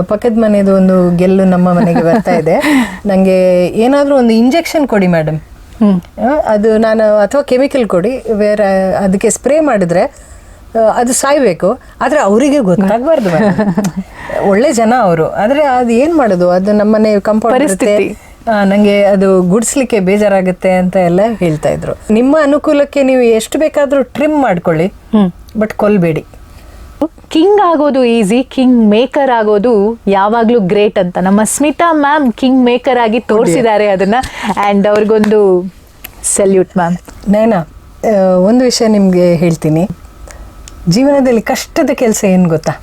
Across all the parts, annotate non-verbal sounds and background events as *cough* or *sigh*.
ಪಕ್ಕದ ಮನೆಯದು ಒಂದು ಗೆಲ್ಲು ನಮ್ಮ ಮನೆಗೆ ಬರ್ತಾ ಇದೆ. *laughs* ನನಗೆ ಏನಾದರೂ ಒಂದು ಇಂಜೆಕ್ಷನ್ ಕೊಡಿ ಮೇಡಮ್ ಅದು ನಾನು ಅಥವಾ ಕೆಮಿಕಲ್ ಕೊಡಿ ಬೇರೆ ಅದಕ್ಕೆ ಸ್ಪ್ರೇ ಮಾಡಿದ್ರೆ ಅದು ಸಾಯ್ಬೇಕು. ಆದರೆ ಅವರಿಗೆ ಗೊತ್ತಾಗಬಾರ್ದು *laughs* ಒಳ್ಳೆ ಜನ ಅವರು. ಆದರೆ ಅದು ಏನು ಮಾಡೋದು? ಅದು ನಮ್ಮನೆ ಕಂಪೌಂಡ್ ಇರುತ್ತೆ. ಪರಿಸ್ಥಿತಿ. ಆ, ನಂಗೆ ಅದು ಗುಡಿಸ್ಲಿಕ್ಕೆ ಬೇಜಾರಾಗುತ್ತೆ ಅಂತ ಎಲ್ಲ ಹೇಳ್ತಾ ಇದ್ರು. ನಿಮ್ಮ ಅನುಕೂಲಕ್ಕೆ ನೀವು ಎಷ್ಟು ಬೇಕಾದರೂ ಟ್ರಿಮ್ ಮಾಡ್ಕೊಳ್ಳಿ. ಬಟ್ ಕೊಲ್ಬೇಡಿ. ಕಿಂಗ್ ಆಗೋದು ಈಸಿ ಕಿಂಗ್ ಮೇಕರ್ ಆಗೋದು ಯಾವಾಗ್ಲೂ ಗ್ರೇಟ್ ಅಂತ. ನಮ್ಮ ಸ್ಮಿತಾ ಮ್ಯಾಮ್ ಕಿಂಗ್ ಮೇಕರ್ ಆಗಿ ತೋರಿಸಿದ್ದಾರೆ ಅದನ್ನ. ಅಂಡ್ ಅವ್ರಿಗೊಂದು ಸಲ್ಯೂಟ್ ಮ್ಯಾಮ್ ನಯನ ಒಂದು ವಿಷಯ ನಿಮಗೆ ಹೇಳ್ತೀನಿ. ಜೀವನದಲ್ಲಿ ಕಷ್ಟದ ಕೆಲಸ ಏನು ಗೊತ್ತಾ?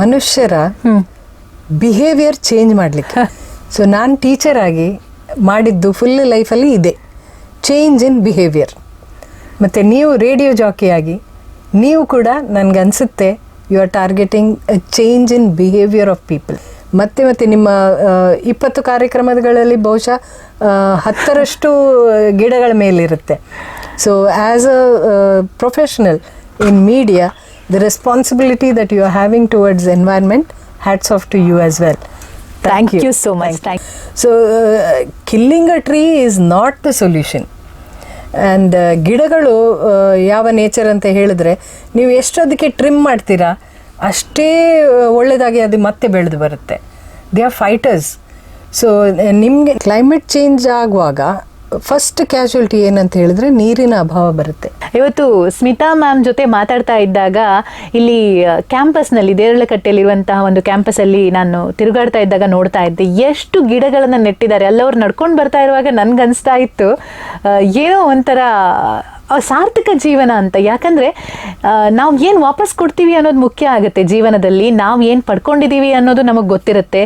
ಮನುಷ್ಯರ ಬಿಹೇವಿಯರ್ ಚೇಂಜ್ ಮಾಡಲಿಕ್ಕೆ. ಸೊ ನಾನು ಟೀಚರ್ ಆಗಿ ಮಾಡಿದ್ದು ಫುಲ್ ಲೈಫಲ್ಲಿ ಇದೆ. ಚೇಂಜ್ ಇನ್ ಬಿಹೇವಿಯರ್ ಮತ್ತು ನೀವು ರೇಡಿಯೋ ಜಾಕಿಯಾಗಿ ನೀವು ಕೂಡ ನನಗನ್ಸುತ್ತೆ you are targeting change in behaviour of people ಮತ್ತೆ ಮತ್ತೆ ನಿಮ್ಮ ಆ, ಇಪ್ಪತ್ತು ಕಾರ್ಯಕ್ರಮಗಳಲ್ಲಿ ಬಹುಶಃ ಆ, ಹತ್ತರಷ್ಟು ಗಿಡಗಳ ಮೇಲಿರುತ್ತೆ. So as a professional in media the responsibility that you are having towards environment hats off to you as well thank you so much thank so killing a tree is not the solution and ಗಿಡಗಳು ಯಾವ nature ಅಂತ ಹೇಳಿದ್ರೆ ನೀವು ಎಷ್ಟು ಅದಕ್ಕೆ trim ಮಾಡ್ತೀರಾ ಅಷ್ಟೇ ಆ, ಒಳ್ಳೆಯದಾಗಿ ಅದು ಮತ್ತೆ ಬೆಳೆದು ಬರುತ್ತೆ. ದೇ ಆರ್ ಫೈಟರ್ಸ್ ಸೊ ನಿಮಗೆ ಕ್ಲೈಮೇಟ್ ಚೇಂಜ್ ಆಗುವಾಗ ಫಸ್ಟ್ ಕ್ಯಾಶುಯಾಲಿಟಿ ಏನಂತ ಹೇಳಿದ್ರೆ ನೀರಿನ ಅಭಾವ ಬರುತ್ತೆ. ಇವತ್ತು ಸ್ಮಿತಾ ಮ್ಯಾಮ್ ಜೊತೆ ಮಾತಾಡ್ತಾ ಇದ್ದಾಗ ಇಲ್ಲಿ ಕ್ಯಾಂಪಸ್ನಲ್ಲಿ, ದೇರಳಕಟ್ಟೆಯಲ್ಲಿರುವಂತಹ ಒಂದು ಕ್ಯಾಂಪಸಲ್ಲಿ ನಾನು ತಿರುಗಾಡ್ತಾ ಇದ್ದಾಗ ನೋಡ್ತಾ ಇದ್ದೆ. ಎಷ್ಟು ಗಿಡಗಳನ್ನು ನೆಟ್ಟಿದ್ದಾರೆ. ಎಲ್ಲವರು ನಡ್ಕೊಂಡು ಬರ್ತಾ ಇರುವಾಗ ನನ್ಗನ್ಸ್ತಾ ಇತ್ತು. ಏನೋ ಒಂಥರ ಸಾರ್ಥಕ ಜೀವನ ಅಂತ. ಯಾಕಂದ್ರೆ ನಾವು ಏನು ವಾಪಸ್ ಕೊಡ್ತೀವಿ ಅನ್ನೋದು ಮುಖ್ಯ ಆಗುತ್ತೆ ಜೀವನದಲ್ಲಿ. ನಾವು ಏನು ಪಡ್ಕೊಂಡಿದ್ದೀವಿ ಅನ್ನೋದು ನಮಗೆ ಗೊತ್ತಿರುತ್ತೆ.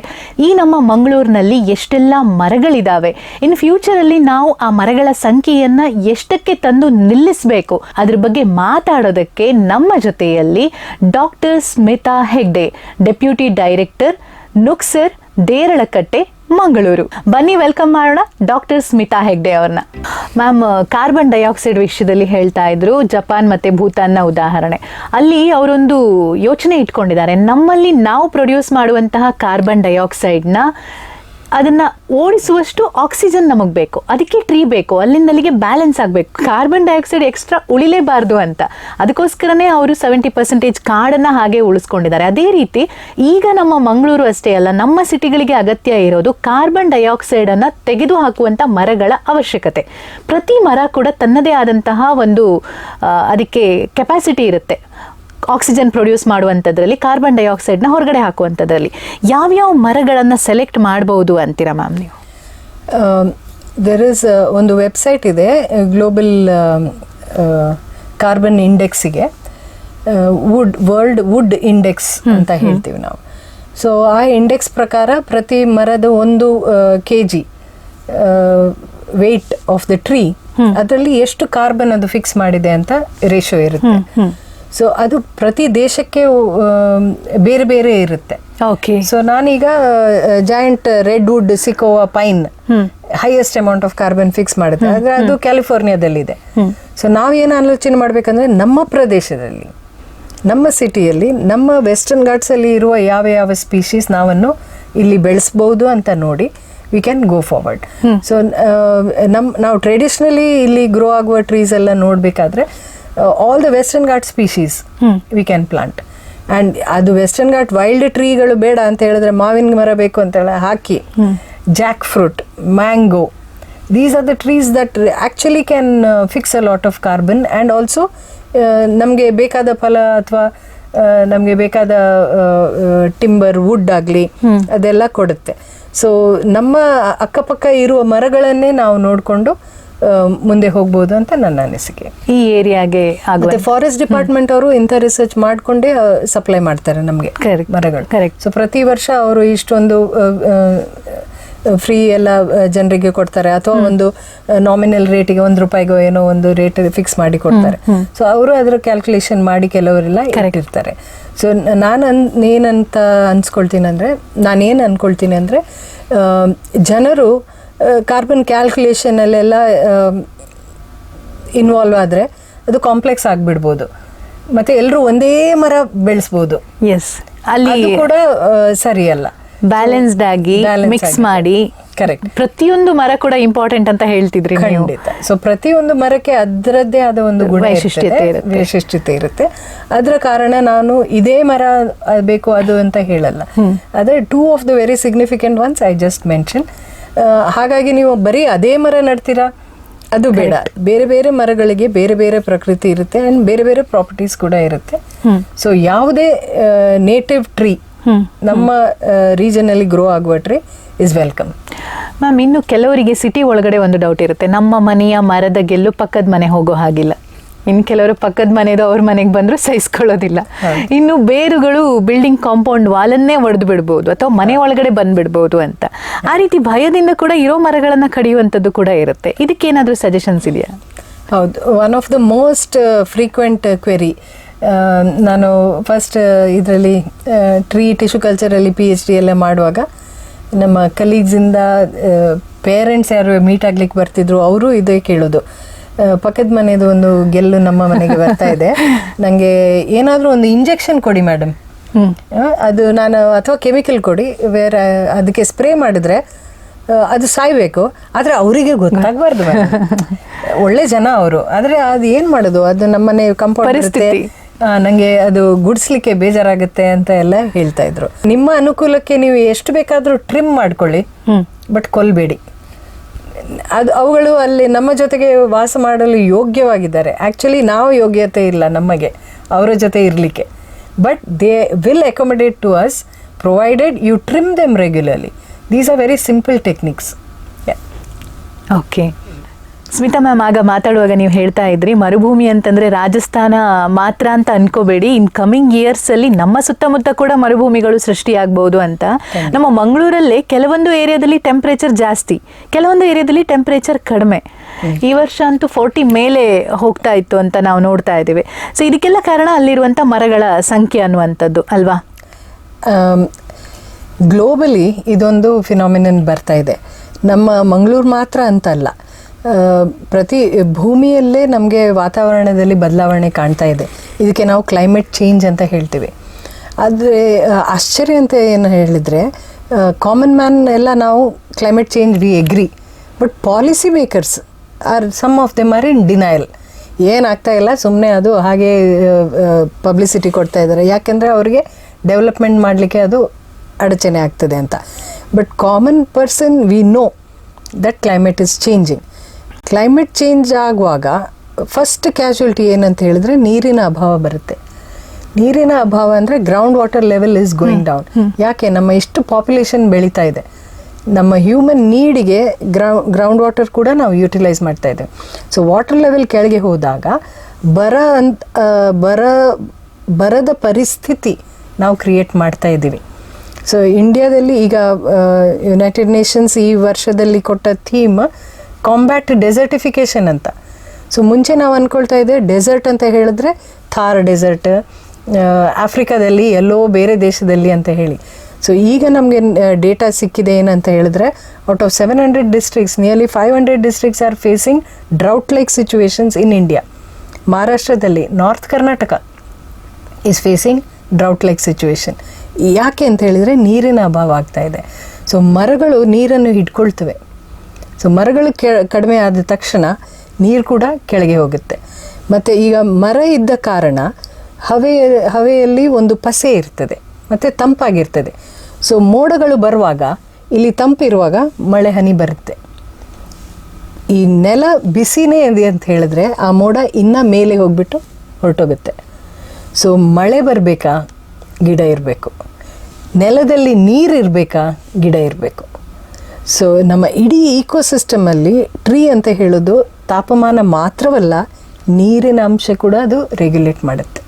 ಈ ನಮ್ಮ ಮಂಗಳೂರಿನಲ್ಲಿ ಎಷ್ಟೆಲ್ಲ ಮರಗಳಿದಾವೆ. ಇನ್ ಫ್ಯೂಚರಲ್ಲಿ ನಾವು ಆ ಮರಗಳ ಸಂಖ್ಯೆಯನ್ನು ಎಷ್ಟಕ್ಕೆ ತಂದು ನಿಲ್ಲಿಸಬೇಕು? ಅದ್ರ ಬಗ್ಗೆ ಮಾತಾಡೋದಕ್ಕೆ ನಮ್ಮ ಜೊತೆಯಲ್ಲಿ doctor Smita Hegde, deputy director NUCSER Deralakatte Mangaluru. ಬನ್ನಿ ವೆಲ್ಕಮ್ ಮಾಡೋಣ. ಡಾಕ್ಟರ್ ಸ್ಮಿತಾ ಹೆಗ್ಡೆ ಅವ್ರನ್ನ. ಮ್ಯಾಮ್ ಕಾರ್ಬನ್ ಡೈಆಕ್ಸೈಡ್ ವಿಷಯದಲ್ಲಿ ಹೇಳ್ತಾ ಇದ್ರು, ಜಪಾನ್ ಮತ್ತೆ ಭೂತಾನ್ನ ಉದಾಹರಣೆ. ಅಲ್ಲಿ ಅವರೊಂದು ಯೋಚನೆ ಇಟ್ಕೊಂಡಿದ್ದಾರೆ. ನಮ್ಮಲ್ಲಿ ನಾವು ಪ್ರೊಡ್ಯೂಸ್ ಮಾಡುವಂತಹ ಕಾರ್ಬನ್ ಡೈಆಕ್ಸೈಡ್ನ ಅದನ್ನ ಓಡಿಸುವಷ್ಟು ಆಕ್ಸಿಜನ್ ನಮಗೆ ಬೇಕು. ಅದಕ್ಕೆ ಟ್ರೀ ಬೇಕು. ಅಲ್ಲಿಂದ ಅಲ್ಲಿಗೆ ಬ್ಯಾಲೆನ್ಸ್ ಆಗಬೇಕು. ಕಾರ್ಬನ್ ಡೈಆಕ್ಸೈಡ್ ಎಕ್ಸ್ಟ್ರಾ ಉಳಿಲೇಬಾರ್ದು ಅಂತ. ಅದಕ್ಕೋಸ್ಕರನೇ ಅವರು ಸೆವೆಂಟಿ ಪರ್ಸೆಂಟೇಜ್ ಕಾಡನ್ನ ಹಾಗೆ ಉಳಿಸ್ಕೊಂಡಿದ್ದಾರೆ. ಅದೇ ರೀತಿ ಈಗ ನಮ್ಮ ಮಂಗಳೂರು ಅಷ್ಟೇ ಅಲ್ಲ, ನಮ್ಮ ಸಿಟಿಗಳಿಗೆ ಅಗತ್ಯ ಇರೋದು ಕಾರ್ಬನ್ ಡೈಆಕ್ಸೈಡ್ ಅನ್ನ ತೆಗೆದು ಹಾಕುವಂತ ಮರಗಳ ಅವಶ್ಯಕತೆ. ಪ್ರತಿ ಮರ ಕೂಡ ತನ್ನದೇ ಆದಂತಹ ಒಂದು ಅದಕ್ಕೆ ಕೆಪಾಸಿಟಿ ಇರುತ್ತೆ. ಆಕ್ಸಿಜನ್ ಪ್ರೊಡ್ಯೂಸ್ ಮಾಡುವಂಥದ್ರಲ್ಲಿ ಕಾರ್ಬನ್ ಡೈಆಕ್ಸೈಡ್ನ ಹೊರಗಡೆ ಹಾಕುವಂಥದ್ರಲ್ಲಿ ಯಾವ್ಯಾವ ಮರಗಳನ್ನು ಸೆಲೆಕ್ಟ್ ಮಾಡ್ಬೋದು ಅಂತೀರಾ ಮ್ಯಾಮ್ ನೀವು? ದೆರ್ ಇಸ್ ಒಂದು ವೆಬ್ಸೈಟ್ ಇದೆ ಗ್ಲೋಬಲ್ ಕಾರ್ಬನ್ ಇಂಡೆಕ್ಸಿಗೆ ವುಡ್ ವರ್ಲ್ಡ್ ವುಡ್ ಇಂಡೆಕ್ಸ್ ಅಂತ ಹೇಳ್ತೀವಿ ನಾವು. ಸೊ ಆ ಇಂಡೆಕ್ಸ್ ಪ್ರಕಾರ ಪ್ರತಿ ಮರದ ಒಂದು K G weight of the tree ಅದರಲ್ಲಿ ಎಷ್ಟು ಕಾರ್ಬನ್ ಅದು ಫಿಕ್ಸ್ ಮಾಡಿದೆ ಅಂತ ರೇಷೋ ಇರುತ್ತೆ. ಸೊ ಅದು ಪ್ರತಿ ದೇಶಕ್ಕೆ ಬೇರೆ ಬೇರೆ ಇರುತ್ತೆ. ಓಕೆ ಸೊ ನಾನೀಗ giant redwood sequoia pine highest amount of carbon fix ಮಾಡುತ್ತೆ. ಆದರೆ ಅದು ಕ್ಯಾಲಿಫೋರ್ನಿಯಾದಲ್ಲಿದೆ ಸೊ ನಾವೇನು ಆಲೋಚನೆ ಮಾಡಬೇಕಂದ್ರೆ ನಮ್ಮ ಪ್ರದೇಶದಲ್ಲಿ ನಮ್ಮ ಸಿಟಿಯಲ್ಲಿ ನಮ್ಮ ವೆಸ್ಟರ್ನ್ ಘಾಟ್ಸಲ್ಲಿ ಇರುವ ಯಾವ ಯಾವ ಸ್ಪೀಶೀಸ್ ನಾವನ್ನು ಇಲ್ಲಿ ಬೆಳೆಸ್ಬೋದು ಅಂತ ನೋಡಿ we can go forward so ನಮ್ಮ ನಾವು ಟ್ರೆಡಿಷ್ನಲಿ ಇಲ್ಲಿ ಗ್ರೋ ಆಗುವ ಟ್ರೀಸ್ ಎಲ್ಲ ನೋಡಬೇಕಾದ್ರೆ all the western Ghat species we can plant and ಅದು ವೆಸ್ಟರ್ನ್ ಘಾಟ್ ವೈಲ್ಡ್ ಟ್ರೀಗಳು ಬೇಡ ಅಂತ ಹೇಳಿದ್ರೆ ಮಾವಿನ ಮರ ಬೇಕು ಅಂತ ಹೇಳಿ ಹಾಕಿ jackfruit mango these are the trees that actually can fix a lot of carbon and also ನಮಗೆ ಬೇಕಾದ ಫಲ ಅಥವಾ ನಮಗೆ ಬೇಕಾದ ಟಿಂಬರ್ ವುಡ್ ಆಗಲಿ ಅದೆಲ್ಲ ಕೊಡುತ್ತೆ. ಸೊ ನಮ್ಮ ಅಕ್ಕಪಕ್ಕ ಇರುವ ಮರಗಳನ್ನೇ ನಾವು ನೋಡಿಕೊಂಡು ಮುಂದೆ ಹೋಗ್ಬೋದು ಅಂತ ನನ್ನ ಅನಿಸಿಕೆ. ಈ ಏರಿಯಾಗೆ ಆಗುವ ಮತ್ತೆ ಫಾರೆಸ್ಟ್ ಡಿಪಾರ್ಟ್ಮೆಂಟ್ ಅವರು ಇಂಥ ರಿಸರ್ಚ್ ಮಾಡಿಕೊಂಡೇ ಸಪ್ಲೈ ಮಾಡ್ತಾರೆ ನಮಗೆ. ಮರಗಳು. Correct. ಸೊ ಪ್ರತಿ ವರ್ಷ ಅವರು ಇಷ್ಟೊಂದು ಫ್ರೀ ಎಲ್ಲ ಜನರಿಗೆ ಕೊಡ್ತಾರೆ. ಅಥವಾ ಒಂದು ನಾಮಿನಲ್ ರೇಟಿಗೆ ಒಂದು ರೂಪಾಯಿಗೋ ಏನೋ ಒಂದು ರೇಟ್ ಫಿಕ್ಸ್ ಮಾಡಿ ಕೊಡ್ತಾರೆ. ಸೊ ಅವರು ಅದರ ಕ್ಯಾಲ್ಕುಲೇಷನ್ ಮಾಡಿ ಕೆಲವರೆಲ್ಲ ಇಟ್ಟಿರ್ತಾರೆ. ಸೊ ನಾನು ಅನ್ ಏನಂತ ಅನ್ಸ್ಕೊಳ್ತೀನಿ ಅಂದರೆ ನಾನೇನು ಅನ್ಕೊಳ್ತೀನಿ ಅಂದರೆ ಜನರು ಕಾರ್ಬನ್ ಕ್ಯಾಲ್ಕುಲೇಷನಲ್ಲೆಲ್ಲ ಇನ್ವಾಲ್ವ್ ಆದರೆ ಅದು ಕಾಂಪ್ಲೆಕ್ಸ್ ಆಗಿಬಿಡ್ಬೋದು. ಮತ್ತೆ ಎಲ್ಲರೂ ಒಂದೇ ಮರ ಬೆಳೆಸ್ಬೋದು. ಎಸ್ ಅಲ್ಲಿ ಕೂಡ ಸರಿಯಲ್ಲ. ಬ್ಯಾಲೆನ್ಸ್ಡ್ ಆಗಿ ಮಿಕ್ಸ್ ಮಾಡಿ ಕರೆಕ್ಟ್ ಪ್ರತಿಯೊಂದು ಮರ ಕೂಡ ಇಂಪಾರ್ಟೆಂಟ್ ಅಂತ ಹೇಳ್ತಿದ್ರಿ ಖಂಡಿತ. ಸೊ ಪ್ರತಿಯೊಂದು ಮರಕ್ಕೆ ಅದರದ್ದೇ ಆದ ಒಂದು ಗುಣ ವೈಶಿಷ್ಟ್ಯತೆ ಇರ್ತದೆ, ಇರುತ್ತೆ. ವೈಶಿಷ್ಟ್ಯತೆ ಇರುತ್ತೆ. ಅದರ ಕಾರಣ ನಾನು ಇದೇ ಮರ ಬೇಕು ಅದು ಅಂತ ಹೇಳಲ್ಲ. ಅದೇ two of the very significant ones I just mention ಹಾಗಾಗಿ ನೀವು ಬರೀ ಅದೇ ಮರ ನಡ್ತೀರಾ? ಅದು ಬೇಡ. ಬೇರೆ ಬೇರೆ ಮರಗಳಿಗೆ ಬೇರೆ ಬೇರೆ ಪ್ರಕೃತಿ ಇರುತ್ತೆ ಅಂಡ್ ಬೇರೆ ಬೇರೆ ಪ್ರಾಪರ್ಟೀಸ್ ಕೂಡ ಇರುತ್ತೆ. ಸೊ ಯಾವುದೇ ನೇಟಿವ್ ಟ್ರೀ ನಮ್ಮ ರೀಜನ್ ಅಲ್ಲಿ ಗ್ರೋ ಆಗುವ ಟ್ರೀ ಇಸ್ ವೆಲ್ಕಮ್ ಮ್ಯಾಮ್ ಇನ್ನು ಕೆಲವರಿಗೆ ಸಿಟಿ ಒಳಗಡೆ ಒಂದು ಡೌಟ್ ಇರುತ್ತೆ. ನಮ್ಮ ಮನೆಯ ಮರದ ಗೆಲ್ಲು ಪಕ್ಕದ ಮನೆ ಹೋಗೋ ಹಾಗಿಲ್ಲ. ಇನ್ನು ಕೆಲವರು ಪಕ್ಕದ ಮನೆಯದು ಅವ್ರ ಮನೆಗೆ ಬಂದ್ರು ಸಹಿಸ್ಕೊಳ್ಳೋದಿಲ್ಲ. ಇನ್ನು ಬೇರುಗಳು ಬಿಲ್ಡಿಂಗ್ ಕಾಂಪೌಂಡ್ ವಾಲನ್ನೇ ಒಡೆದು ಬಿಡ್ಬೋದು ಅಥವಾ ಮನೆ ಒಳಗಡೆ ಬಂದ್ಬಿಡ್ಬೋದು ಅಂತ. ಆ ರೀತಿ ಭಯದಿಂದ ಕೂಡ ಇರೋ ಮರಗಳನ್ನು ಕಡಿಯುವಂಥದ್ದು ಕೂಡ ಇರುತ್ತೆ. ಇದಕ್ಕೇನಾದ್ರೂ ಸಜೆಷನ್ಸ್ ಇದೆಯಾ? ಹೌದು. One of the most frequent query ನಾನು ಫಸ್ಟ್ ಇದರಲ್ಲಿ ಟ್ರೀ ಟಿಶ್ಯೂ ಕಲ್ಚರಲ್ಲಿ ಪಿ ಎಚ್ ಡಿ ಎಲ್ಲ ಮಾಡುವಾಗ ನಮ್ಮ ಕಲೀಗ್ಸಿಂದ ಪೇರೆಂಟ್ಸ್ ಯಾರು ಮೀಟ್ ಆಗ್ಲಿಕ್ಕೆ ಬರ್ತಿದ್ರು ಅವರು ಇದೇ ಕೇಳೋದು. ಪಕ್ಕದ ಮನೆದು ಒಂದು ಗೆಲ್ಲು ನಮ್ಮ ಮನೆಗೆ ಬರ್ತಾ ಇದೆ. *laughs* ನನಗೆ ಏನಾದರೂ ಒಂದು ಇಂಜೆಕ್ಷನ್ ಕೊಡಿ ಮೇಡಮ್ ಅದು ನಾನು ಅಥವಾ ಕೆಮಿಕಲ್ ಕೊಡಿ ಬೇರೆ ಅದಕ್ಕೆ ಸ್ಪ್ರೇ ಮಾಡಿದ್ರೆ ಅದು ಸಾಯ್ಬೇಕು. ಆದ್ರೆ ಅವರಿಗೆ ಗೊತ್ತಾಗಬಾರ್ದು *laughs* ಒಳ್ಳೆ ಜನ ಅವರು. ಆದ್ರೆ ಅದು ಏನ್ ಮಾಡೋದು? ಅದು ನಮ್ಮನೆ ಕಂಪೌಂಡ್ ಇರುತ್ತೆ. ಪರಿಸ್ಥಿತಿ. ಆ, ನಂಗೆ ಅದು ಗುಡಿಸ್ಲಿಕ್ಕೆ ಬೇಜಾರಾಗುತ್ತೆ ಅಂತ ಎಲ್ಲ ಹೇಳ್ತಾ ಇದ್ರು. ನಿಮ್ಮ ಅನುಕೂಲಕ್ಕೆ ನೀವು ಎಷ್ಟು ಬೇಕಾದ್ರೂ ಟ್ರಿಮ್ ಮಾಡ್ಕೊಳ್ಳಿ. ಬಟ್ ಕೊಲ್ಬೇಡಿ. ಅದು ಅವುಗಳು ಅಲ್ಲಿ ನಮ್ಮ ಜೊತೆಗೆ ವಾಸ ಮಾಡಲು ಯೋಗ್ಯವಾಗಿದ್ದಾರೆ. ಆ್ಯಕ್ಚುಲಿ ನಾವು ಯೋಗ್ಯತೆ ಇಲ್ಲ ನಮಗೆ, ಅವರ ಜೊತೆ ಇರಲಿಕ್ಕೆ. But they will accommodate to us provided you trim them regularly these are very simple techniques okay Smita ma'am ಆಗ ಮಾತಾಡುವಾಗ ನೀವು ಹೇಳ್ತಾ ಇದ್ರಿ ಮರುಭೂಮಿ ಅಂತಂದ್ರೆ ರಾಜಸ್ಥಾನ ಮಾತ್ರ ಅಂತ ಅನ್ಕೋಬೇಡಿ. ಇನ್ ಕಮಿಂಗ್ ಇಯರ್ಸ್ ಅಲ್ಲಿ ನಮ್ಮ ಸುತ್ತಮುತ್ತ ಕೂಡ ಮರುಭೂಮಿಗಳು ಸೃಷ್ಟಿಯಾಗಬಹುದು ಅಂತ. ನಮ್ಮ ಮಂಗಳೂರಲ್ಲೇ ಕೆಲವೊಂದು ಏರಿಯಾದಲ್ಲಿ ಟೆಂಪರೇಚರ್ ಜಾಸ್ತಿ ಕೆಲವೊಂದು ಏರಿಯಾದಲ್ಲಿ ಟೆಂಪರೇಚರ್ ಕಡಿಮೆ. ಈ ವರ್ಷ ಅಂತೂ ಫೋರ್ಟಿ ಮೇಲೆ ಹೋಗ್ತಾ ಇತ್ತು ಅಂತ ನಾವು ನೋಡ್ತಾ ಇದ್ದೀವಿ. ಸೊ ಇದಕ್ಕೆಲ್ಲ ಕಾರಣ ಅಲ್ಲಿರುವಂತ ಮರಗಳ ಸಂಖ್ಯೆ ಅನ್ನುವಂಥದ್ದು ಅಲ್ವಾ? ಗ್ಲೋಬಲಿ ಇದೊಂದು ಫಿನಾಮಿನನ್ ಬರ್ತಾ ಇದೆ. ನಮ್ಮ ಮಂಗಳೂರು ಮಾತ್ರ ಅಂತಲ್ಲ. ಪ್ರತಿ ಭೂಮಿಯಲ್ಲೇ ನಮಗೆ ವಾತಾವರಣದಲ್ಲಿ ಬದಲಾವಣೆ ಕಾಣ್ತಾ ಇದೆ. ಇದಕ್ಕೆ ನಾವು ಕ್ಲೈಮೇಟ್ ಚೇಂಜ್ ಅಂತ ಹೇಳ್ತೀವಿ. ಆದರೆ ಆಶ್ಚರ್ಯ ಅಂತ ಏನು ಹೇಳಿದರೆ ಕಾಮನ್ ಮ್ಯಾನ್ ಎಲ್ಲ ನಾವು climate change we agree but policy makers are some of them are in denial ಏನಾಗ್ತಾ ಇಲ್ಲ ಸುಮ್ಮನೆ ಅದು ಹಾಗೆ ಪಬ್ಲಿಸಿಟಿ ಕೊಡ್ತಾ ಇದ್ದಾರೆ. ಯಾಕೆಂದರೆ ಅವರಿಗೆ ಡೆವಲಪ್ಮೆಂಟ್ ಮಾಡಲಿಕ್ಕೆ ಅದು ಅಡಚಣೆ ಆಗ್ತದೆ ಅಂತ. But common person we know that climate is changing climate change ಆಗುವಾಗ ಫಸ್ಟ್ ಕ್ಯಾಶುಯಲ್ಟಿ ಏನಂತ ಹೇಳಿದ್ರೆ ನೀರಿನ ಅಭಾವ ಬರುತ್ತೆ. ನೀರಿನ ಅಭಾವ ಅಂದರೆ ground water level is going down ಯಾಕೆ? ನಮ್ಮ ಇಷ್ಟು ಪಾಪ್ಯುಲೇಷನ್ ಬೆಳೀತಾ ಇದೆ. ನಮ್ಮ ಹ್ಯೂಮನ್ ನೀಡಿಗೆ ಗ್ರೌ ಗ್ರೌಂಡ್ ವಾಟರ್ ಕೂಡ ನಾವು ಯೂಟಿಲೈಸ್ ಮಾಡ್ತಾ ಇದ್ದೇವೆ. ಸೊ ವಾಟರ್ ಲೆವೆಲ್ ಕೆಳಗೆ ಹೋದಾಗ ಬರ ಅಂತ ಬರ ಬರದ ಪರಿಸ್ಥಿತಿ ನಾವು ಕ್ರಿಯೇಟ್ ಮಾಡ್ತಾ ಇದ್ದೀವಿ. ಸೊ ಇಂಡಿಯಾದಲ್ಲಿ ಈಗ ಯುನೈಟೆಡ್ ನೇಷನ್ಸ್ ಈ ವರ್ಷದಲ್ಲಿ ಕೊಟ್ಟ ಥೀಮ್ ಕಾಂಬ್ಯಾಟ್ ಡೆಸರ್ಟಿಫಿಕೇಶನ್ ಅಂತ. ಸೊ ಮುಂಚೆ ನಾವು ಅಂದ್ಕೊಳ್ತಾ ಇದ್ದೆ ಡೆಸರ್ಟ್ ಅಂತ ಹೇಳಿದ್ರೆ ಥಾರ್ ಡೆಸರ್ಟ್ ಆಫ್ರಿಕಾದಲ್ಲಿ ಎಲ್ಲೋ ಬೇರೆ ದೇಶದಲ್ಲಿ ಅಂತ ಹೇಳಿ. ಸೊ ಈಗ ನಮಗೆ ಡೇಟಾ ಸಿಕ್ಕಿದೆ ಏನಂತ ಹೇಳಿದ್ರೆ out of seven hundred districts nearly five hundred districts are facing drought like situations in India ಮಹಾರಾಷ್ಟ್ರದಲ್ಲಿ north Karnataka is facing drought like situation ಯಾಕೆ ಅಂತ ಹೇಳಿದರೆ, ನೀರಿನ ಅಭಾವ ಆಗ್ತಾ ಇದೆ. ಸೊ ಮರಗಳು ನೀರನ್ನು ಹಿಡ್ಕೊಳ್ತವೆ. ಸೊ ಮರಗಳು ಕಡಿಮೆ ಆದ ತಕ್ಷಣ ನೀರು ಕೂಡ ಕೆಳಗೆ ಹೋಗುತ್ತೆ. ಮತ್ತು ಈಗ ಮರ ಇದ್ದ ಕಾರಣ ಹವೆಯ, ಹವೆಯಲ್ಲಿ ಒಂದು ಪಸೆ ಇರ್ತದೆ, ಮತ್ತು ತಂಪಾಗಿರ್ತದೆ. ಸೊ ಮೋಡಗಳು ಬರುವಾಗ ಇಲ್ಲಿ ತಂಪಿರುವಾಗ ಮಳೆ ಹನಿ ಬರುತ್ತೆ. ಈ ನೆಲ ಬಿಸಿನೇ ಇದೆ ಅಂತ ಹೇಳಿದ್ರೆ ಆ ಮೋಡ ಇನ್ನೂ ಮೇಲೆ ಹೋಗ್ಬಿಟ್ಟು ಹೊರಟೋಗುತ್ತೆ. ಸೊ ಮಳೆ ಬರಬೇಕಾ? ಗಿಡ ಇರಬೇಕು. ನೆಲದಲ್ಲಿ ನೀರು ಇರಬೇಕಾ? ಗಿಡ ಇರಬೇಕು. ಸೊ ನಮ್ಮ ಇಡೀ ಈಕೋಸಿಸ್ಟಮಲ್ಲಿ ಟ್ರೀ ಅಂತ ಹೇಳೋದು ತಾಪಮಾನ ಮಾತ್ರವಲ್ಲ ನೀರಿನ ಅಂಶ ಕೂಡ ಅದು ರೆಗ್ಯುಲೇಟ್ ಮಾಡುತ್ತೆ.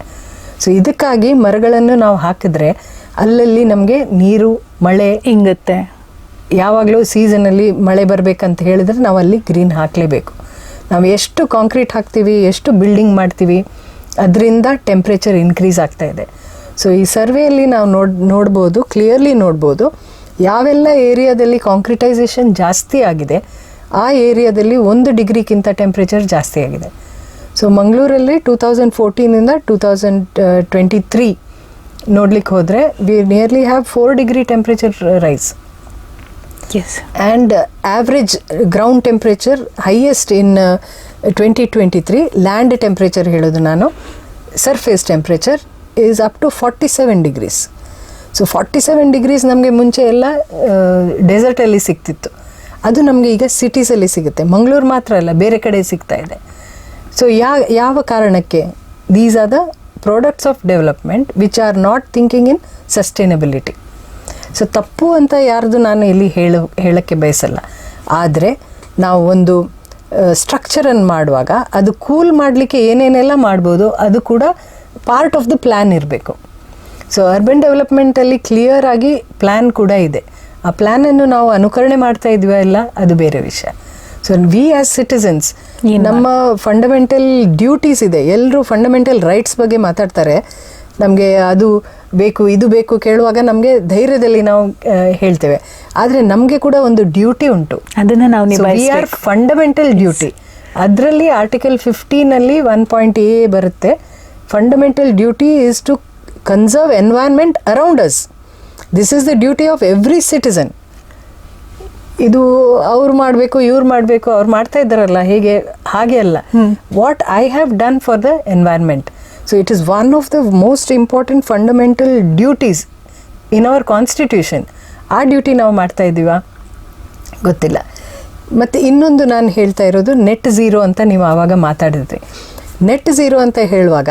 ಸೊ ಇದಕ್ಕಾಗಿ ಮರಗಳನ್ನು ನಾವು ಹಾಕಿದ್ರೆ ಅಲ್ಲಲ್ಲಿ ನಮಗೆ ನೀರು ಮಳೆ ಹಿಂಗತ್ತೆ ಯಾವಾಗಲೂ ಸೀಸನಲ್ಲಿ ಮಳೆ ಬರಬೇಕಂತ ಹೇಳಿದ್ರೆ ನಾವು ಅಲ್ಲಿ ಗ್ರೀನ್ ಹಾಕಲೇಬೇಕು. ನಾವು ಎಷ್ಟು ಕಾಂಕ್ರೀಟ್ ಹಾಕ್ತೀವಿ ಎಷ್ಟು ಬಿಲ್ಡಿಂಗ್ ಮಾಡ್ತೀವಿ ಅದರಿಂದ ಟೆಂಪ್ರೇಚರ್ ಇನ್ಕ್ರೀಸ್ ಆಗ್ತಾ ಇದೆ. ಸೊ ಈ ಸರ್ವೆಯಲ್ಲಿ ನಾವು ನೋಡ್ ನೋಡ್ಬೋದು ಕ್ಲಿಯರ್ಲಿ ನೋಡ್ಬೋದು. ಯಾವೆಲ್ಲ ಏರಿಯಾದಲ್ಲಿ ಕಾಂಕ್ರಿಟೈಸೇಷನ್ ಜಾಸ್ತಿ ಆಗಿದೆ ಆ ಏರಿಯಾದಲ್ಲಿ ಒಂದು ಡಿಗ್ರಿಗಿಂತ ಟೆಂಪ್ರೇಚರ್ ಜಾಸ್ತಿ ಆಗಿದೆ. ಸೊ ಮಂಗಳೂರಲ್ಲಿ ಟೂ ತೌಸಂಡ್ ಫೋರ್ಟೀನಿಂದ ಟೂ ತೌಸಂಡ್ ಟ್ವೆಂಟಿ ತ್ರೀ ನೋಡ್ಲಿಕ್ಕೆ ಹೋದರೆ we nearly have four degree temperature rises and average ground temperature highest in twenty twenty three land temperature ಹೇಳೋದು ನಾನು surface temperature is up to forty seven degrees so forty seven degrees ನಮಗೆ ಮುಂಚೆ ಎಲ್ಲ ಡೆಸರ್ಟಲ್ಲಿ ಸಿಗ್ತಿತ್ತು ಅದು ನಮಗೆ ಈಗ ಸಿಟೀಸಲ್ಲಿ ಸಿಗುತ್ತೆ. ಮಂಗಳೂರು ಮಾತ್ರ ಅಲ್ಲ, ಬೇರೆ ಕಡೆ ಸಿಗ್ತಾ ಇದೆ. ಸೊ ಯಾ, ಯಾವ ಕಾರಣಕ್ಕೆ? These are the products of development which are not thinking in sustainability so ತಪ್ಪು ಅಂತ ಯಾರ್ದು ನಾನು ಇಲ್ಲಿ ಹೇಳ, ಹೇಳೋಕ್ಕೆ ಬಯಸಲ್ಲ. ಆದರೆ, ನಾವು ಒಂದು ಸ್ಟ್ರಕ್ಚರನ್ನು ಮಾಡುವಾಗ ಅದು ಕೂಲ್ ಮಾಡಲಿಕ್ಕೆ ಏನೇನೆಲ್ಲ ಮಾಡ್ಬೋದು ಅದು ಕೂಡ ಪಾರ್ಟ್ ಆಫ್ ದ ಪ್ಲ್ಯಾನ್ ಇರಬೇಕು. ಸೊ ಅರ್ಬನ್ ಡೆವಲಪ್ಮೆಂಟಲ್ಲಿ ಕ್ಲಿಯರ್ ಆಗಿ ಪ್ಲ್ಯಾನ್ ಕೂಡ ಇದೆ. ಆ ಪ್ಲ್ಯಾನನ್ನು ನಾವು ಅನುಕರಣೆ ಮಾಡ್ತಾ ಇದೀವ ಇಲ್ಲ ಅದು ಬೇರೆ ವಿಷಯ. ಸೊ ವಿ ಆಸ್ ಸಿಟಿಸನ್ಸ್ ನಮ್ಮ ಫಂಡಮೆಂಟಲ್ ಡ್ಯೂಟೀಸ್ ಇದೆ. ಎಲ್ಲರೂ ಫಂಡಮೆಂಟಲ್ ರೈಟ್ಸ್ ಬಗ್ಗೆ ಮಾತಾಡ್ತಾರೆ. ನಮಗೆ ಅದು ಬೇಕು ಇದು ಬೇಕು ಕೇಳುವಾಗ ನಮಗೆ ಧೈರ್ಯದಲ್ಲಿ ನಾವು ಹೇಳ್ತೇವೆ. ಆದರೆ ನಮಗೆ ಕೂಡ ಒಂದು ಡ್ಯೂಟಿ ಉಂಟು. ಅದನ್ನು ನಾವು ವಿ ಆರ್ ಫಂಡಮೆಂಟಲ್ ಡ್ಯೂಟಿ ಅದರಲ್ಲಿ ಆರ್ಟಿಕಲ್ ಫಿಫ್ಟೀನಲ್ಲಿ ಒನ್ ಪಾಯಿಂಟ್ ಎ ಬರುತ್ತೆ. Fundamental duty is to conserve environment around us this is the duty of every citizen ಇದು ಅವ್ರು ಮಾಡಬೇಕು ಇವ್ರು ಮಾಡಬೇಕು ಅವ್ರು ಮಾಡ್ತಾ ಇದ್ದಾರಲ್ಲ ಹೀಗೆ ಹಾಗೆ ಅಲ್ಲ. What I have done for the environment so it is one of the most important fundamental duties in our constitution ಆ ಡ್ಯೂಟಿ ನಾವು ಮಾಡ್ತಾ ಇದ್ದೀವಾ? ಗೊತ್ತಿಲ್ಲ. ಮತ್ತು ಇನ್ನೊಂದು ನಾನು ಹೇಳ್ತಾ ಇರೋದು ನೆಟ್ ಝೀರೋ ಅಂತ ನೀವು ಆವಾಗ ಮಾತಾಡಿದ್ರಿ. ನೆಟ್ ಝೀರೋ ಅಂತ ಹೇಳುವಾಗ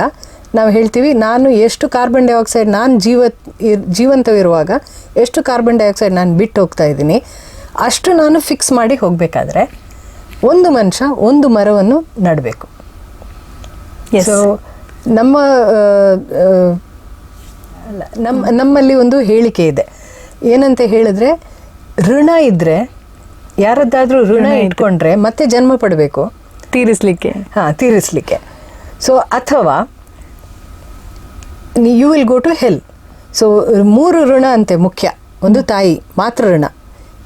ನಾವು ಹೇಳ್ತೀವಿ ನಾನು ಎಷ್ಟು ಕಾರ್ಬನ್ ಡೈಆಕ್ಸೈಡ್ ನಾನು ಜೀವ ಇರ್- ಜೀವಂತವಿರುವಾಗ ಎಷ್ಟು ಕಾರ್ಬನ್ ಡೈಆಕ್ಸೈಡ್ ನಾನು ಬಿಟ್ಟು ಹೋಗ್ತಾ ಇದ್ದೀನಿ ಅಷ್ಟು ನಾನು ಫಿಕ್ಸ್ ಮಾಡಿ ಹೋಗಬೇಕಾದ್ರೆ ಒಂದು ಮನುಷ್ಯ ಒಂದು ಮರವನ್ನು ನೆಡಬೇಕು. ಸೊ ನಮ್ಮ ನಮ್ಮ ನಮ್ಮಲ್ಲಿ ಒಂದು ಹೇಳಿಕೆ ಇದೆ. ಏನಂತ ಹೇಳಿದ್ರೆ ಋಣ ಇದ್ರೆ ಯಾರದ್ದಾದ್ರೂ ಋಣ ಇಟ್ಕೊಂಡ್ರೆ ಮತ್ತೆ ಜನ್ಮ ಪಡಬೇಕು. ತೀರಿಸ್ಲಿಕ್ಕೆ. ಹಾ ತೀರಿಸ್ಲಿಕ್ಕೆ. ಸೊ ಅಥವಾ you will go to hell so ಮೂರು ಋಣ ಅಂತೆ ಮುಖ್ಯ. ಒಂದು ತಾಯಿ ಮಾತೃ ಋಣ.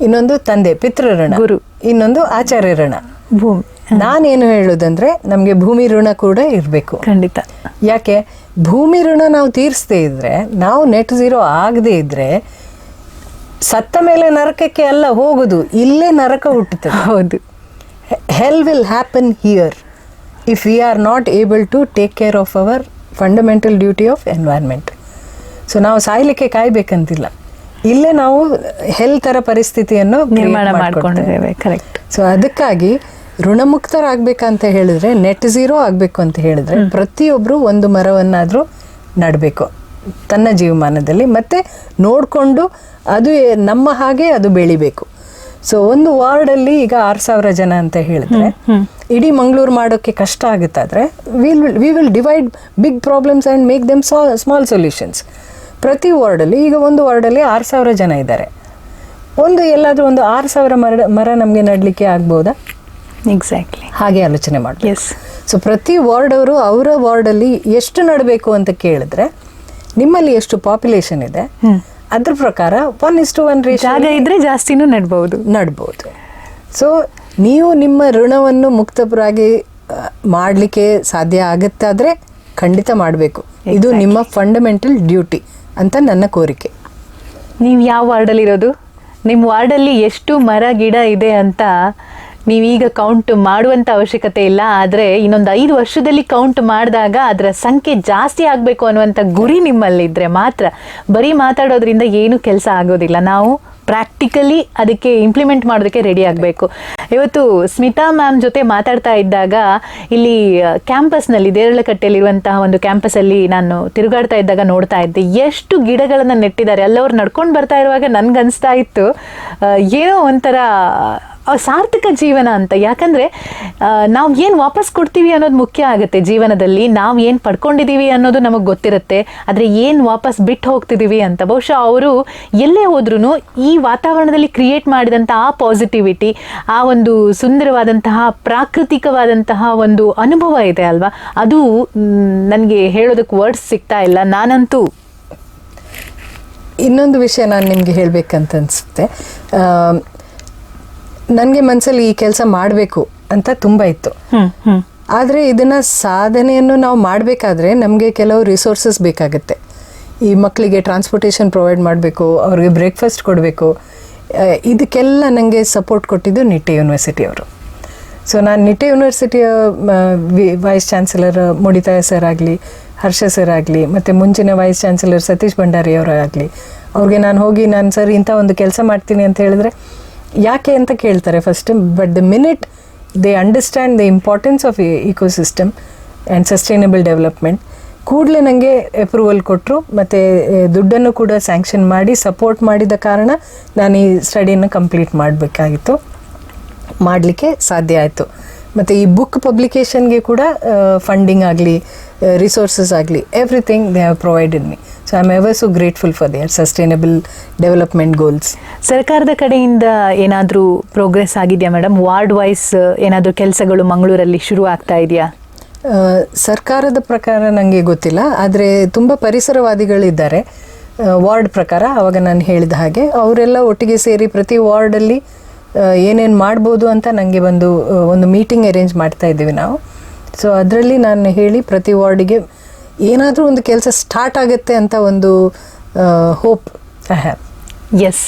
ಇನ್ನೊಂದು ತಂದೆ ಪಿತೃ ಋಣ. ಗುರು. ಇನ್ನೊಂದು ಆಚಾರ್ಯ ಋಣ. ಭೂಮಿ. ನಾನೇನು ಹೇಳೋದಂದ್ರೆ ನಮಗೆ ಭೂಮಿ ಋಣ ಕೂಡ ಇರಬೇಕು. ಖಂಡಿತ. ಯಾಕೆ? ಭೂಮಿ ಋಣ ನಾವು ತೀರಿಸದೇ ಇದ್ರೆ ನಾವು ನೆಟ್ ಝೀರೋ ಆಗದೇ ಇದ್ರೆ ಸತ್ತ ಮೇಲೆ ನರಕಕ್ಕೆ ಅಲ್ಲ ಹೋಗುದು ಇಲ್ಲೇ ನರಕ ಹುಟ್ಟುತ್ತದೆ. ಹೌದು. Hell will happen here if we are not able to take care of our fundamental duty of environment so ನಾವು ಸಾಯ್ಲಿಕ್ಕೆ ಕಾಯ್ಬೇಕಂತಿಲ್ಲ. ಇಲ್ಲೇ ನಾವು ಹೆಲ್ ಥರ ಪರಿಸ್ಥಿತಿಯನ್ನು ನಿರ್ಮಾಣ. ಮಾಡ್ಕೊಂಡಿದ್ದೇವೆ ಕರೆಕ್ಟ್ ಸೊ ಅದಕ್ಕಾಗಿ ಋಣಮುಕ್ತರಾಗಬೇಕಂತ ಹೇಳಿದ್ರೆ ನೆಟ್ ಝೀರೋ ಆಗಬೇಕು ಅಂತ ಹೇಳಿದ್ರೆ ಪ್ರತಿಯೊಬ್ಬರು ಒಂದು ಮರವನ್ನಾದರೂ ನಡಬೇಕು. ತನ್ನ ಜೀವಮಾನದಲ್ಲಿ ಮತ್ತೆ ನೋಡಿಕೊಂಡು ಅದು ನಮ್ಮ ಹಾಗೆ ಅದು ಬೆಳಿಬೇಕು. ಸೊ ಒಂದು ವಾರ್ಡಲ್ಲಿ ಈಗ ಆರು ಸಾವಿರ ಜನ ಅಂತ ಹೇಳಿದ್ರೆ ಇಡೀ ಮಂಗಳೂರು ಮಾಡೋಕ್ಕೆ ಕಷ್ಟ ಆಗುತ್ತಾದರೆ will we will divide big problems and make them small solutions ಪ್ರತಿ ವಾರ್ಡಲ್ಲಿ ಈಗ ಒಂದು ವಾರ್ಡಲ್ಲಿ ಆರು ಸಾವಿರ ಜನ ಇದ್ದಾರೆ. ಒಂದು ಎಲ್ಲಾದರೂ ಒಂದು ಆರು ಸಾವಿರ ಮರ ಮರ ನಮಗೆ ನಡಲಿಕ್ಕೆ ಆಗ್ಬೋದಾ? ಎಕ್ಸಾಕ್ಟ್ಲಿ ಹಾಗೆ ಆಲೋಚನೆ ಮಾಡಿ ಎಸ್ ಸೊ ಪ್ರತಿ ವಾರ್ಡ್ ಅವರು ಅವರ ವಾರ್ಡಲ್ಲಿ ಎಷ್ಟು ನಡಬೇಕು ಅಂತ ಕೇಳಿದ್ರೆ ನಿಮ್ಮಲ್ಲಿ ಎಷ್ಟು ಪಾಪ್ಯುಲೇಷನ್ ಇದೆ ಅದ್ರ ಪ್ರಕಾರ ಒನ್ ಇಷ್ಟು ಒನ್ ರೀಚ್ ಜಾಗ ಇದ್ರೆ ಜಾಸ್ತಿನೂ ನಡ್ಬೋದು. ನಡ್ಬೋದು. ಸೊ ನೀವು ನಿಮ್ಮ ಋಣವನ್ನು ಮುಕ್ತಪರಾಗಿ ಮಾಡಲಿಕ್ಕೆ ಸಾಧ್ಯ ಆಗುತ್ತಾದ್ರೆ ಖಂಡಿತ ಮಾಡಬೇಕು. ಇದು ನಿಮ್ಮ ಫಂಡಮೆಂಟಲ್ ಡ್ಯೂಟಿ ಅಂತ ನನ್ನ ಕೋರಿಕೆ. ನೀವು ಯಾವ ವಾರ್ಡಲ್ಲಿರೋದು? ನಿಮ್ಮ ವಾರ್ಡಲ್ಲಿ ಎಷ್ಟು ಮರ ಗಿಡ ಇದೆ ಅಂತ ನೀವೀಗ ಕೌಂಟ್ ಮಾಡುವಂಥ ಅವಶ್ಯಕತೆ ಇಲ್ಲ ಆದರೆ ಇನ್ನೊಂದು ಐದು ವರ್ಷದಲ್ಲಿ ಕೌಂಟ್ ಮಾಡಿದಾಗ ಅದರ ಸಂಖ್ಯೆ ಜಾಸ್ತಿ ಆಗಬೇಕು ಅನ್ನುವಂಥ ಗುರಿ ನಿಮ್ಮಲ್ಲಿದ್ದರೆ ಮಾತ್ರ ಬರೀ ಮಾತಾಡೋದ್ರಿಂದ ಏನು ಕೆಲಸ ಆಗೋದಿಲ್ಲ. ನಾವು ಪ್ರಾಕ್ಟಿಕಲಿ ಅದಕ್ಕೆ ಇಂಪ್ಲಿಮೆಂಟ್ ಮಾಡೋದಕ್ಕೆ ರೆಡಿ ಆಗಬೇಕು. ಇವತ್ತು ಸ್ಮಿತಾ ಮ್ಯಾಮ್ ಜೊತೆ ಮಾತಾಡ್ತಾ ಇದ್ದಾಗ ಇಲ್ಲಿ ಕ್ಯಾಂಪಸ್ನಲ್ಲಿ ದೇರಳಕಟ್ಟೆಯಲ್ಲಿರುವಂತಹ ಒಂದು ಕ್ಯಾಂಪಸಲ್ಲಿ ನಾನು ತಿರುಗಾಡ್ತಾ ಇದ್ದಾಗ ನೋಡ್ತಾ ಇದ್ದೆ. ಎಷ್ಟು ಗಿಡಗಳನ್ನು ನೆಟ್ಟಿದ್ದಾರೆ. ಅಲ್ಲವರು ನಡ್ಕೊಂಡು ಬರ್ತಾ ಇರುವಾಗ ನನಗನ್ನಿಸ್ತಾ ಇತ್ತು. ಏನೋ ಒಂಥರ ಸಾರ್ಥಕ ಜೀವನ ಅಂತ. ಯಾಕಂದ್ರೆ ನಾವು ಏನು ವಾಪಸ್ ಕೊಡ್ತೀವಿ ಅನ್ನೋದು ಮುಖ್ಯ ಆಗುತ್ತೆ ಜೀವನದಲ್ಲಿ. ನಾವು ಏನು ಪಡ್ಕೊಂಡಿದ್ದೀವಿ ಅನ್ನೋದು ನಮಗೆ ಗೊತ್ತಿರುತ್ತೆ. ಆದರೆ ಏನು ವಾಪಸ್ ಬಿಟ್ಟು ಹೋಗ್ತಿದ್ದೀವಿ ಅಂತ. ಬಹುಶಃ ಅವರು ಎಲ್ಲೇ ಹೋದ್ರೂ ಈ ವಾತಾವರಣದಲ್ಲಿ ಕ್ರಿಯೇಟ್ ಮಾಡಿದಂಥ ಆ ಪಾಸಿಟಿವಿಟಿ ಆ ಒಂದು ಸುಂದರವಾದಂತಹ, ಪ್ರಾಕೃತಿಕವಾದಂತಹ ಒಂದು ಅನುಭವ ಇದೆ ಅಲ್ವಾ? ಅದು ನನಗೆ ಹೇಳೋದಕ್ಕೆ ವರ್ಡ್ಸ್ ಸಿಗ್ತಾ ಇಲ್ಲ. ನಾನಂತೂ ಇನ್ನೊಂದು ವಿಷಯ ನಾನು ನಿಮಗೆ ಹೇಳಬೇಕಂತ ಅನಿಸುತ್ತೆ. ನನಗೆ ಮನಸ್ಸಲ್ಲಿ ಈ ಕೆಲಸ ಮಾಡಬೇಕು ಅಂತ ತುಂಬ ಇತ್ತು. ಆದರೆ ಇದನ್ನು ಸಾಧನೆಯನ್ನು ನಾವು ಮಾಡಬೇಕಾದ್ರೆ ನಮಗೆ ಕೆಲವು ರಿಸೋರ್ಸಸ್ ಬೇಕಾಗುತ್ತೆ. ಈ ಮಕ್ಕಳಿಗೆ ಟ್ರಾನ್ಸ್ಪೋರ್ಟೇಷನ್ ಪ್ರೊವೈಡ್ ಮಾಡಬೇಕು ಅವ್ರಿಗೆ ಬ್ರೇಕ್ಫಾಸ್ಟ್ ಕೊಡಬೇಕು. ಇದಕ್ಕೆಲ್ಲ ನನಗೆ ಸಪೋರ್ಟ್ ಕೊಟ್ಟಿದ್ದು ನಿಟ್ಟೆ ಯೂನಿವರ್ಸಿಟಿ ಅವರು. ಸೊ ನಾನು ನಿಟ್ಟೆ ಯೂನಿವರ್ಸಿಟಿಯ ವೈಸ್ ಚಾನ್ಸಲರ್ ಮುಡಿತಾಯ ಸರ್ ಆಗಲಿ ಹರ್ಷ ಸರ್ ಆಗಲಿ ಮತ್ತು ಮುಂಚಿನ ವೈಸ್ ಚಾನ್ಸಲರ್ ಸತೀಶ್ ಭಂಡಾರಿ ಆಗಲಿ ಅವ್ರಿಗೆ ನಾನು ಹೋಗಿ ನಾನು ಸರ್ ಇಂಥ ಒಂದು ಕೆಲಸ ಮಾಡ್ತೀನಿ ಅಂತ ಹೇಳಿದ್ರೆ ಯಾಕೆ ಅಂತ ಕೇಳ್ತಾರೆ first but the minute they understand the importance of ecosystem and sustainable development ಕೂಡಲೇ ನನಗೆ ಅಪ್ರೂವಲ್ ಕೊಟ್ಟರು ಮತ್ತು ದುಡ್ಡನ್ನು ಕೂಡ ಸ್ಯಾಂಕ್ಷನ್ ಮಾಡಿ ಸಪೋರ್ಟ್ ಮಾಡಿದ ಕಾರಣ ನಾನು ಈ ಸ್ಟಡಿಯನ್ನು ಕಂಪ್ಲೀಟ್ ಮಾಡಬೇಕಾಗಿತ್ತು. ಮಾಡಲಿಕ್ಕೆ ಸಾಧ್ಯ ಆಯಿತು. ಮತ್ತು ಈ ಬುಕ್ ಪಬ್ಲಿಕೇಶನ್ಗೆ ಕೂಡ ಫಂಡಿಂಗ್ ಆಗಲಿ ರಿಸೋರ್ಸಸ್ ಆಗಲಿ everything they have provided me so I am ever so grateful for their sustainable development goals ಸರ್ಕಾರದ ಕಡೆಯಿಂದ ಏನಾದರೂ ಪ್ರೋಗ್ರೆಸ್ ಆಗಿದೆಯಾ ಮೇಡಮ್ ವಾರ್ಡ್ ವೈಸ್ ಏನಾದರೂ ಕೆಲಸಗಳು ಮಂಗಳೂರಲ್ಲಿ ಶುರು ಆಗ್ತಾ ಇದೆಯಾ? ಆ, ಸರ್ಕಾರದ ಪ್ರಕಾರ ನನಗೆ ಗೊತ್ತಿಲ್ಲ ಆದರೆ ತುಂಬ ಪರಿಸರವಾದಿಗಳಿದ್ದಾರೆ. ವಾರ್ಡ್ ಪ್ರಕಾರ ಆವಾಗ ನಾನು ಹೇಳಿದ ಹಾಗೆ ಅವರೆಲ್ಲ ಒಟ್ಟಿಗೆ ಸೇರಿ ಪ್ರತಿ ವಾರ್ಡಲ್ಲಿ ಏನೇನು ಮಾಡ್ಬೋದು ಅಂತ ನನಗೆ ಒಂದು ಒಂದು ಮೀಟಿಂಗ್ ಅರೇಂಜ್ ಮಾಡ್ತಾ ಇದ್ದೀವಿ ನಾವು. ಸೊ ಅದರಲ್ಲಿ ನಾನು ಹೇಳಿ ಪ್ರತಿ ವಾರ್ಡಿಗೆ ಏನಾದರೂ ಒಂದು ಕೆಲಸ ಸ್ಟಾರ್ಟ್ ಆಗುತ್ತೆ ಅಂತ ಒಂದು ಹೋಪ್ ಎಸ್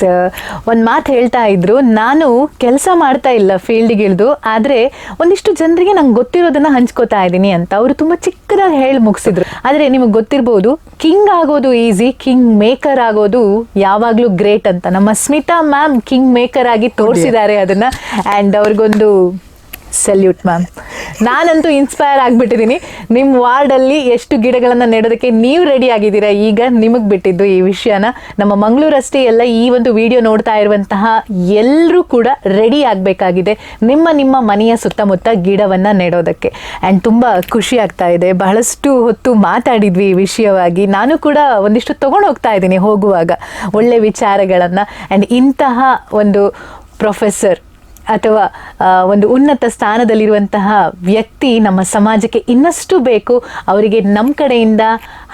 ಒಂದು ಮಾತು ಹೇಳ್ತಾ ಇದ್ರು ನಾನು ಕೆಲಸ ಮಾಡ್ತಾ ಇಲ್ಲ ಫೀಲ್ಡ್ಗೆ ಇಳಿದು ಆದರೆ ಒಂದಿಷ್ಟು ಜನರಿಗೆ ನಂಗೆ ಗೊತ್ತಿರೋದನ್ನ ಹಂಚ್ಕೋತಾ ಇದ್ದೀನಿ ಅಂತ. ಅವರು ತುಂಬ ಚಿಕ್ಕದಾಗಿ ಹೇಳಿ ಮುಗಿಸಿದ್ರು. ಆದರೆ ನಿಮಗೆ ಗೊತ್ತಿರ್ಬೋದು ಕಿಂಗ್ ಆಗೋದು ಈಸಿ ಕಿಂಗ್ ಮೇಕರ್ ಆಗೋದು ಯಾವಾಗಲೂ ಗ್ರೇಟ್ ಅಂತ. ನಮ್ಮ ಸ್ಮಿತಾ ಮ್ಯಾಮ್ ಕಿಂಗ್ ಮೇಕರ್ ಆಗಿ ತೋರಿಸಿದ್ದಾರೆ ಅದನ್ನು. ಆ್ಯಂಡ್ ಅವ್ರಿಗೊಂದು ಸಲ್ಯೂಟ್ ಮ್ಯಾಮ್ ನಾನಂತೂ ಇನ್ಸ್ಪೈರ್ ಆಗಿಬಿಟ್ಟಿದ್ದೀನಿ ನಿಮ್ಮ ವಾರ್ಡಲ್ಲಿ ಎಷ್ಟು ಗಿಡಗಳನ್ನು ನೆಡೋದಕ್ಕೆ ನೀವು ರೆಡಿ ಆಗಿದ್ದೀರಾ? ಈಗ ನಿಮಗೆ ಬಿಟ್ಟಿದ್ದು ಈ ವಿಷಯನ. ನಮ್ಮ ಮಂಗಳೂರಷ್ಟೇ ಎಲ್ಲ ಈ ಒಂದು ವಿಡಿಯೋ ನೋಡ್ತಾ ಇರುವಂತಹ ಎಲ್ಲರೂ ಕೂಡ ರೆಡಿ ಆಗಬೇಕಾಗಿದೆ ನಿಮ್ಮ ನಿಮ್ಮ ಮನೆಯ ಸುತ್ತಮುತ್ತ ಗಿಡವನ್ನು ನೆಡೋದಕ್ಕೆ. ಆ್ಯಂಡ್ ತುಂಬ ಖುಷಿ ಆಗ್ತಾ ಇದೆ. ಬಹಳಷ್ಟು ಹೊತ್ತು ಮಾತಾಡಿದ್ವಿ ಈ ವಿಷಯವಾಗಿ. ನಾನು ಕೂಡ ಒಂದಿಷ್ಟು ತೊಗೊಂಡು ಹೋಗ್ತಾ ಇದ್ದೀನಿ ಹೋಗುವಾಗ ಒಳ್ಳೆ ವಿಚಾರಗಳನ್ನು. ಆ್ಯಂಡ್ ಇಂತಹ ಒಂದು ಪ್ರೊಫೆಸರ್ ಅಥವಾ ಒಂದು ಉನ್ನತ ಸ್ಥಾನದಲ್ಲಿರುವಂತಹ ವ್ಯಕ್ತಿ ನಮ್ಮ ಸಮಾಜಕ್ಕೆ ಇನ್ನಷ್ಟು ಬೇಕು. ಅವರಿಗೆ ನಮ್ಮ ಕಡೆಯಿಂದ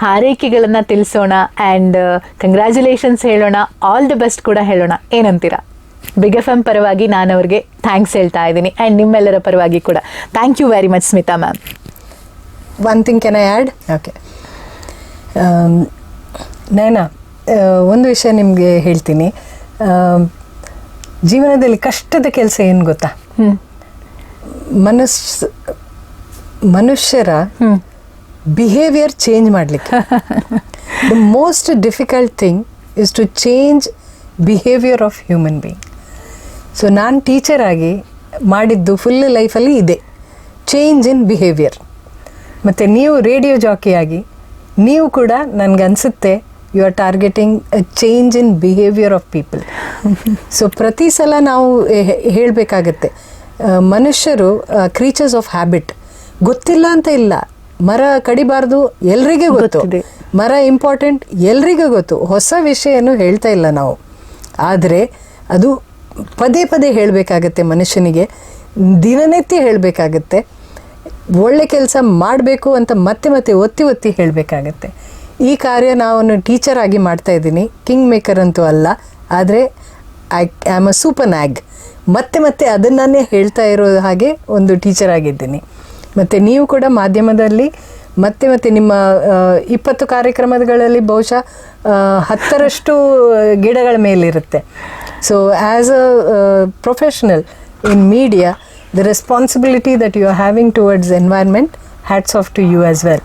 ಹಾರೈಕೆಗಳನ್ನು ತಿಳಿಸೋಣ ಆ್ಯಂಡ್ ಕಂಗ್ರ್ಯಾಚುಲೇಷನ್ಸ್ ಹೇಳೋಣ. ಆಲ್ ದಿ ಬೆಸ್ಟ್ ಕೂಡ ಹೇಳೋಣ. ಏನಂತೀರಾ? ಬಿಗ್ ಎಫ್ ಎಂ ಪರವಾಗಿ ನಾನು ಅವ್ರಿಗೆ ಥ್ಯಾಂಕ್ಸ್ ಹೇಳ್ತಾ ಇದ್ದೀನಿ ಆ್ಯಂಡ್ ನಿಮ್ಮೆಲ್ಲರ ಪರವಾಗಿ ಕೂಡ. Thank you very much Smita ma'am one thing can I add okay Nayana ಒಂದು ವಿಷಯ ನಿಮಗೆ ಹೇಳ್ತೀನಿ. ಆಮ್, ಜೀವನದಲ್ಲಿ ಕಷ್ಟದ ಕೆಲಸ ಏನು ಗೊತ್ತಾ? ಮನಸ್ ಮನುಷ್ಯರ ಬಿಹೇವಿಯರ್ ಚೇಂಜ್ ಮಾಡಲಿಕ್ಕೆ. The most difficult thing is to change behaviour of human being so ನಾನು ಟೀಚರ್ ಆಗಿ ಮಾಡಿದ್ದು ಫುಲ್ ಲೈಫಲ್ಲಿ ಇದೆ. ಚೇಂಜ್ ಇನ್ ಬಿಹೇವಿಯರ್ ಮತ್ತು ನೀವು ರೇಡಿಯೋ ಜಾಕಿಯಾಗಿ ನೀವು ಕೂಡ ನನಗನ್ಸುತ್ತೆ you are targeting a change in behaviour of people so ಪ್ರತಿ ಸಲ ನಾವು ಹೇಳಬೇಕಾಗತ್ತೆ ಮನುಷ್ಯರು ಕ್ರೀಚರ್ಸ್ ಆಫ್ ಹ್ಯಾಬಿಟ್ ಗೊತ್ತಿಲ್ಲ ಅಂತ ಇಲ್ಲ ಮರ ಕಡಿಬಾರ್ದು ಎಲ್ರಿಗೂ ಗೊತ್ತು ಮರ ಇಂಪಾರ್ಟೆಂಟ್ ಎಲ್ರಿಗೂ ಗೊತ್ತು ಹೊಸ ವಿಷಯನೂ ಹೇಳ್ತಾ ಇಲ್ಲ ನಾವು ಆದರೆ ಅದು ಪದೇ ಪದೇ ಹೇಳಬೇಕಾಗತ್ತೆ ಮನುಷ್ಯನಿಗೆ ದಿನನಿತ್ಯ ಹೇಳಬೇಕಾಗತ್ತೆ ಒಳ್ಳೆ ಕೆಲಸ ಮಾಡಬೇಕು ಅಂತ ಮತ್ತೆ ಮತ್ತೆ ಒತ್ತಿ ಒತ್ತಿ ಹೇಳಬೇಕಾಗತ್ತೆ ಈ ಕಾರ್ಯ ನಾನು ಟೀಚರ್ ಆಗಿ ಮಾಡ್ತಾ ಇದ್ದೀನಿ. ಕಿಂಗ್ ಮೇಕರ್ ಅಂತೂ ಅಲ್ಲ, ಆದರೆ ಐ ಆಮ್ ಅ ಸೂಪರ್ ನ್ಯಾಗ್ ಮತ್ತೆ ಮತ್ತೆ ಅದನ್ನೇ ಹೇಳ್ತಾ ಇರೋ ಹಾಗೆ ಒಂದು ಟೀಚರ್ ಆಗಿದ್ದೀನಿ. ಮತ್ತು ನೀವು ಕೂಡ ಮಾಧ್ಯಮದಲ್ಲಿ, ಮತ್ತೆ ಮತ್ತೆ ನಿಮ್ಮ ಇಪ್ಪತ್ತು ಕಾರ್ಯಕ್ರಮಗಳಲ್ಲಿ ಬಹುಶಃ ಹತ್ತರಷ್ಟು ಗಿಡಗಳ ಮೇಲಿರುತ್ತೆ. So as a professional in media the responsibility that you are having towards environment hats off to you as well